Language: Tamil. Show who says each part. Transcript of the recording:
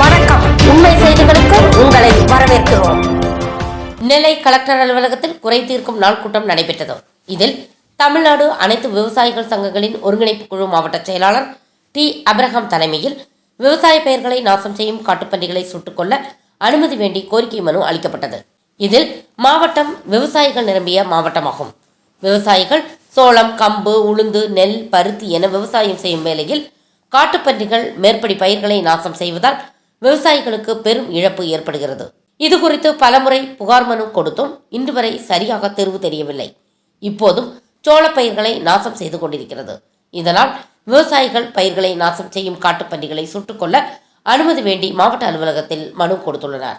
Speaker 1: வணக்கம். உண்மை செய்திகளுக்கு உங்களை வரவேற்கிறோம். நெல்லை கலெக்டர் அலுவலகத்தில் குறை தீர்க்கும் நாள் கூட்டம் நடைபெற்றது. இதில் தமிழ்நாடு அனைத்து விவசாயிகள் சங்கங்களின் ஒருங்கிணைப்பு குழு மாவட்ட செயலாளர் டி. அப்ரஹாம் தலைமையில் விவசாய பயிர்களை நாசம் செய்யும் காட்டுப்பன்றிகளை சுட்டுக்கொள்ள அனுமதி வேண்டி கோரிக்கை மனு அளிக்கப்பட்டது. இதில் மாவட்டம் விவசாயிகள் நிரம்பிய மாவட்டமாகும். விவசாயிகள் சோளம் கம்பு உளுந்து நெல் பருத்தி என விவசாயம் செய்யும் வேளையில் காட்டுப்பன்றிகள் மேற்படி பயிர்களை நாசம் செய்வதால் விவசாயிகளுக்கு பெரும் இழப்பு ஏற்படுகிறது. இது குறித்து பலமுறை புகார் மனு கொடுத்தும் இன்று வரை சரியாக தீர்வு தெரியவில்லை. இப்போதும் சோள பயிர்களை நாசம் செய்து கொண்டிருக்கிறது. இதனால் விவசாயிகள் பயிர்களை நாசம் செய்யும் காட்டுப்பன்றிகளை சுட்டுக்கொள்ள அனுமதி வேண்டி மாவட்ட அலுவலகத்தில் மனு கொடுத்துள்ளனர்.